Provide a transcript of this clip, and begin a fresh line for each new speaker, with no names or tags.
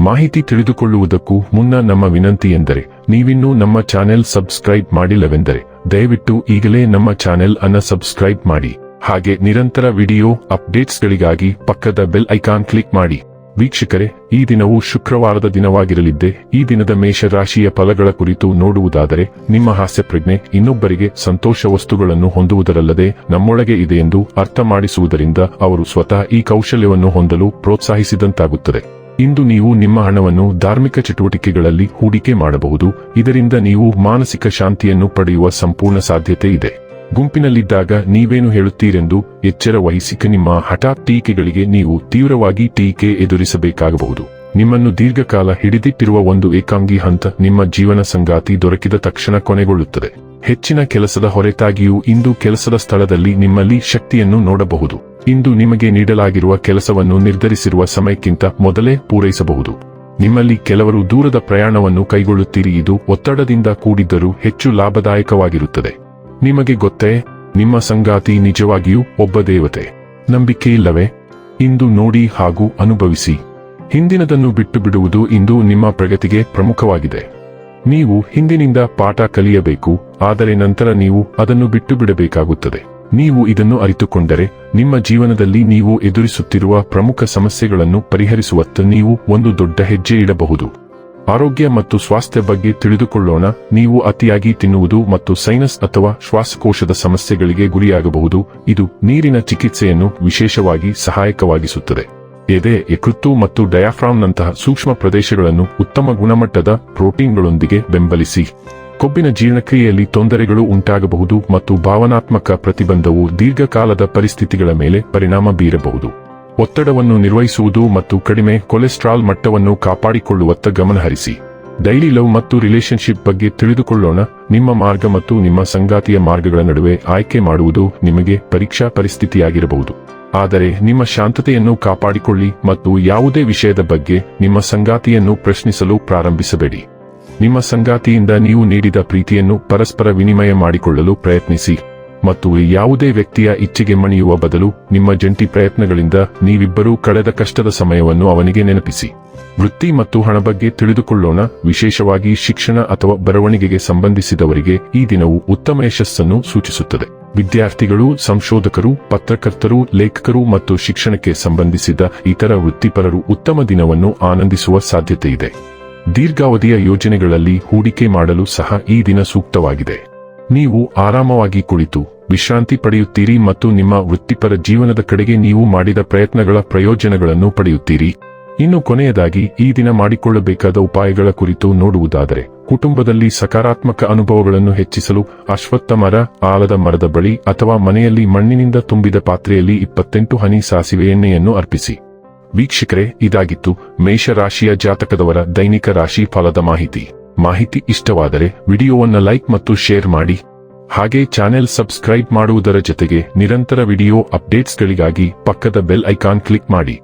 ಮಾಹಿತಿ ತಿಳಿದುಕೊಳ್ಳುವುದಕ್ಕೂ ಮುನ್ನ ನಮ್ಮ ವಿನಂತಿ ಎಂದರೆ, ನೀವಿನ್ನೂ ನಮ್ಮ ಚಾನೆಲ್ ಸಬ್ಸ್ಕ್ರೈಬ್ ಮಾಡಿಲ್ಲವೆಂದರೆ, ದಯವಿಟ್ಟು ಈಗಲೇ ನಮ್ಮ ಚಾನೆಲ್ ಅನ್ನ ಸಬ್ಸ್ಕ್ರೈಬ್ ಮಾಡಿ. ಹಾಗೆ ನಿರಂತರ ವಿಡಿಯೋ ಅಪ್ಡೇಟ್ಸ್ಗಳಿಗಾಗಿ ಪಕ್ಕದ ಬೆಲ್ ಐಕಾನ್ ಕ್ಲಿಕ್ ಮಾಡಿ. ವೀಕ್ಷಕರೇ, ಈ ದಿನವು ಶುಕ್ರವಾರದ ದಿನವಾಗಿರಲಿದ್ದೆ. ಈ ದಿನದ ಮೇಷರಾಶಿಯ ಫಲಗಳ ಕುರಿತು ನೋಡುವುದಾದರೆ, ನಿಮ್ಮ ಹಾಸ್ಯಪ್ರಜ್ಞೆ ಇನ್ನೊಬ್ಬರಿಗೆ ಸಂತೋಷ ವಸ್ತುಗಳನ್ನು ಹೊಂದುವುದರಲ್ಲದೆ ನಮ್ಮೊಳಗೆ ಇದೆ ಎಂದು ಅರ್ಥ ಮಾಡಿಸುವುದರಿಂದ ಅವರು ಸ್ವತಃ ಈ ಕೌಶಲ್ಯವನ್ನು ಹೊಂದಲು ಪ್ರೋತ್ಸಾಹಿಸಿದಂತಾಗುತ್ತದೆ. ಇಂದು ನೀವು ನಿಮ್ಮ ಹಣವನ್ನು ಧಾರ್ಮಿಕ ಚಟುವಟಿಕೆಗಳಲ್ಲಿ ಹೂಡಿಕೆ ಮಾಡಬಹುದು. ಇದರಿಂದ ನೀವು ಮಾನಸಿಕ ಶಾಂತಿಯನ್ನು ಪಡೆಯುವ ಸಂಪೂರ್ಣ ಸಾಧ್ಯತೆ ಇದೆ. ಗುಂಪಿನಲ್ಲಿದ್ದಾಗ ನೀವೇನು ಹೇಳುತ್ತೀರೆಂದು ಎಚ್ಚರ ವಹಿಸಿಕ ನಿಮ್ಮ ಹಠಾತ್ ಟೀಕೆಗಳಿಗೆ ನೀವು ತೀವ್ರವಾಗಿ ಟೀಕೆ ಎದುರಿಸಬೇಕಾಗಬಹುದು. ನಿಮ್ಮನ್ನು ದೀರ್ಘಕಾಲ ಹಿಡಿದಿಟ್ಟಿರುವ ಒಂದು ಏಕಾಂಗಿ ಹಂತ ನಿಮ್ಮ ಜೀವನ ಸಂಗಾತಿ ದೊರಕಿದ ತಕ್ಷಣ ಕೊನೆಗೊಳ್ಳುತ್ತದೆ. ಹೆಚ್ಚಿನ ಕೆಲಸದ ಹೊರತಾಗಿಯೂ ಇಂದು ಕೆಲಸದ ಸ್ಥಳದಲ್ಲಿ ನಿಮ್ಮಲ್ಲಿ ಶಕ್ತಿಯನ್ನು ನೋಡಬಹುದು. ಇಂದು ನಿಮಗೆ ನೀಡಲಾಗಿರುವ ಕೆಲಸವನ್ನು ನಿರ್ಧರಿಸಿರುವ ಸಮಯಕ್ಕಿಂತ ಮೊದಲೇ ಪೂರೈಸಬಹುದು. ನಿಮ್ಮಲ್ಲಿ ಕೆಲವರು ದೂರದ ಪ್ರಯಾಣವನ್ನು ಕೈಗೊಳ್ಳುತ್ತೀರಿ, ಇದು ಒತ್ತಡದಿಂದ ಕೂಡಿದ್ದರೂ ಹೆಚ್ಚು ಲಾಭದಾಯಕವಾಗಿರುತ್ತದೆ. ನಿಮಗೆ ಗೊತ್ತೇ, ನಿಮ್ಮ ಸಂಗಾತಿ ನಿಜವಾಗಿಯೂ ಒಬ್ಬ ದೇವತೆ. ನಂಬಿಕೆ ಇಲ್ಲವೇ? ಇಂದು ನೋಡಿ ಹಾಗೂ ಅನುಭವಿಸಿ. ಹಿಂದಿನದನ್ನು ಬಿಟ್ಟು ಬಿಡುವುದು ಇಂದು ನಿಮ್ಮ ಪ್ರಗತಿಗೆ ಪ್ರಮುಖವಾಗಿದೆ. ನೀವು ಹಿಂದಿನಿಂದ ಪಾಠ ಕಲಿಯಬೇಕು, ಆದರೆ ನಂತರ ನೀವು ಅದನ್ನು ಬಿಟ್ಟು ಬಿಡಬೇಕಾಗುತ್ತದೆ ನೀವು ಇದನ್ನು ಅರಿತುಕೊಂಡರೆ, ನಿಮ್ಮ ಜೀವನದಲ್ಲಿ ನೀವು ಎದುರಿಸುತ್ತಿರುವ ಪ್ರಮುಖ ಸಮಸ್ಯೆಗಳನ್ನು ಪರಿಹರಿಸುವತ್ತ ನೀವು ಒಂದು ದೊಡ್ಡ ಹೆಜ್ಜೆ ಇಡಬಹುದು. ಆರೋಗ್ಯ ಮತ್ತು ಸ್ವಾಸ್ಥ್ಯ ಬಗ್ಗೆ ತಿಳಿದುಕೊಳ್ಳೋಣ, ನೀವು ಅತಿಯಾಗಿ ತಿನ್ನುವುದು ಮತ್ತು ಸೈನಸ್ ಅಥವಾ ಶ್ವಾಸಕೋಶದ ಸಮಸ್ಯೆಗಳಿಗೆ ಗುರಿಯಾಗಬಹುದು, ಇದು ನೀರಿನ ಚಿಕಿತ್ಸೆಯನ್ನು ವಿಶೇಷವಾಗಿ ಸಹಾಯಕವಾಗಿಸುತ್ತದೆ. ಎದೆ ಯಕೃತ್ತು ಮತ್ತು ಡಯಾಫ್ರಾಮ್ನಂತಹ ಸೂಕ್ಷ್ಮ ಪ್ರದೇಶಗಳನ್ನು ಉತ್ತಮ ಗುಣಮಟ್ಟದ ಪ್ರೋಟೀನ್ಗಳೊಂದಿಗೆ ಬೆಂಬಲಿಸಿ. ಕೊಬ್ಬಿನ ಜೀರ್ಣಕ್ರಿಯೆಯಲ್ಲಿ ತೊಂದರೆಗಳು ಉಂಟಾಗಬಹುದು ಮತ್ತು ಭಾವನಾತ್ಮಕ ಪ್ರತಿಬಂಧವು ದೀರ್ಘಕಾಲದ ಪರಿಸ್ಥಿತಿಗಳ ಮೇಲೆ ಪರಿಣಾಮ ಬೀರಬಹುದು. ಒತ್ತಡವನ್ನು ನಿರ್ವಹಿಸುವುದು ಮತ್ತು ಕಡಿಮೆ ಕೊಲೆಸ್ಟ್ರಾಲ್ ಮಟ್ಟವನ್ನು ಕಾಪಾಡಿಕೊಳ್ಳುವತ್ತ ಗಮನಹರಿಸಿ. ಡೈಲಿ ಲವ್ ಮತ್ತು ರಿಲೇಶನ್ಶಿಪ್ ಬಗ್ಗೆ ತಿಳಿದುಕೊಳ್ಳೋಣ. ನಿಮ್ಮ ಮಾರ್ಗ ಮತ್ತು ನಿಮ್ಮ ಸಂಗಾತಿಯ ಮಾರ್ಗಗಳ ನಡುವೆ ಆಯ್ಕೆ ಮಾಡುವುದು ನಿಮಗೆ ಪರೀಕ್ಷಾ ಪರಿಸ್ಥಿತಿಯಾಗಿರಬಹುದು. ಆದರೆ ನಿಮ್ಮ ಶಾಂತತೆಯನ್ನು ಕಾಪಾಡಿಕೊಳ್ಳಿ ಮತ್ತು ಯಾವುದೇ ವಿಷಯದ ಬಗ್ಗೆ ನಿಮ್ಮ ಸಂಗಾತಿಯನ್ನು ಪ್ರಶ್ನಿಸಲು ಪ್ರಾರಂಭಿಸಬೇಡಿ. ನಿಮ್ಮ ಸಂಗಾತಿಯಿಂದ ನೀವು ನೀಡಿದ ಪ್ರೀತಿಯನ್ನು ಪರಸ್ಪರ ವಿನಿಮಯ ಮಾಡಿಕೊಳ್ಳಲು ಪ್ರಯತ್ನಿಸಿ ಮತ್ತು ಯಾವುದೇ ವ್ಯಕ್ತಿಯ ಇಚ್ಛೆಗೆ ಮಣಿಯುವ ಬದಲು ನಿಮ್ಮ ಜಂಟಿ ಪ್ರಯತ್ನಗಳಿಂದ ನೀವಿಬ್ಬರೂ ಕಳೆದ ಕಷ್ಟದ ಸಮಯವನ್ನು ಅವನಿಗೆ ನೆನಪಿಸಿ. ವೃತ್ತಿ ಮತ್ತು ಹಣ ಬಗ್ಗೆ ತಿಳಿದುಕೊಳ್ಳೋಣ. ವಿಶೇಷವಾಗಿ ಶಿಕ್ಷಣ ಅಥವಾ ಬರವಣಿಗೆಗೆ ಸಂಬಂಧಿಸಿದವರಿಗೆ ಈ ದಿನವು ಉತ್ತಮ ಯಶಸ್ಸನ್ನು ಸೂಚಿಸುತ್ತದೆ. ವಿದ್ಯಾರ್ಥಿಗಳು, ಸಂಶೋಧಕರು, ಪತ್ರಕರ್ತರು, ಲೇಖಕರು ಮತ್ತು ಶಿಕ್ಷಣಕ್ಕೆ ಸಂಬಂಧಿಸಿದ ಇತರ ವೃತ್ತಿಪರರು ಉತ್ತಮ ದಿನವನ್ನು ಆನಂದಿಸುವ ಸಾಧ್ಯತೆಯಿದೆ. ದೀರ್ಘಾವಧಿಯ ಯೋಜನೆಗಳಲ್ಲಿ ಹೂಡಿಕೆ ಮಾಡಲು ಸಹ ಈ ದಿನ ಸೂಕ್ತವಾಗಿದೆ. ನೀವು ಆರಾಮವಾಗಿ ಕುಳಿತು, ವಿಶ್ರಾಂತಿ ಪಡೆಯುತ್ತೀರಿ ಮತ್ತು ನಿಮ್ಮ ವೃತ್ತಿಪರ ಜೀವನದ ಕಡೆಗೆ ನೀವು ಮಾಡಿದ ಪ್ರಯತ್ನಗಳ ಪ್ರಯೋಜನಗಳನ್ನು ಪಡೆಯುತ್ತೀರಿ. ಇನ್ನು ಕೊನೆಯದಾಗಿ, ಈ ದಿನ ಮಾಡಿಕೊಳ್ಳಬೇಕಾದ ಉಪಾಯಗಳ ಕುರಿತು ನೋಡುವುದಾದರೆ ಕುಟುಂಬದಲ್ಲಿ ಸಕಾರಾತ್ಮಕ ಅನುಭವಗಳನ್ನು ಹೆಚ್ಚಿಸಲು ಅಶ್ವತ್ಥ ಮರ, ಆಲದ ಮರದ ಬಳಿ ಅಥವಾ ಮನೆಯಲ್ಲಿ ಮಣ್ಣಿನಿಂದ ತುಂಬಿದ ಪಾತ್ರೆಯಲ್ಲಿ ಇಪ್ಪತ್ತೆಂಟು ಹನಿ ಸಾಸಿವೆ ಎಣ್ಣೆಯನ್ನು ಅರ್ಪಿಸಿ. ವೀಕ್ಷಕರೇ, ಇದಾಗಿತ್ತು ಮೇಷರಾಶಿಯ ಜಾತಕದವರ ದೈನಿಕ ರಾಶಿ ಫಲದ ಮಾಹಿತಿ. ಮಾಹಿತಿ ಇಷ್ಟವಾದರೆ ವಿಡಿಯೋವನ್ನು ಲೈಕ್ ಮತ್ತು ಶೇರ್ ಮಾಡಿ. ಹಾಗೆ ಚಾನೆಲ್ ಸಬ್ಸ್ಕ್ರೈಬ್ ಮಾಡುವುದರ ಜೊತೆಗೆ ನಿರಂತರ ವಿಡಿಯೋ ಅಪ್ಡೇಟ್ಸ್ಗಳಿಗಾಗಿ ಪಕ್ಕದ ಬೆಲ್ ಐಕಾನ್ ಕ್ಲಿಕ್ ಮಾಡಿ.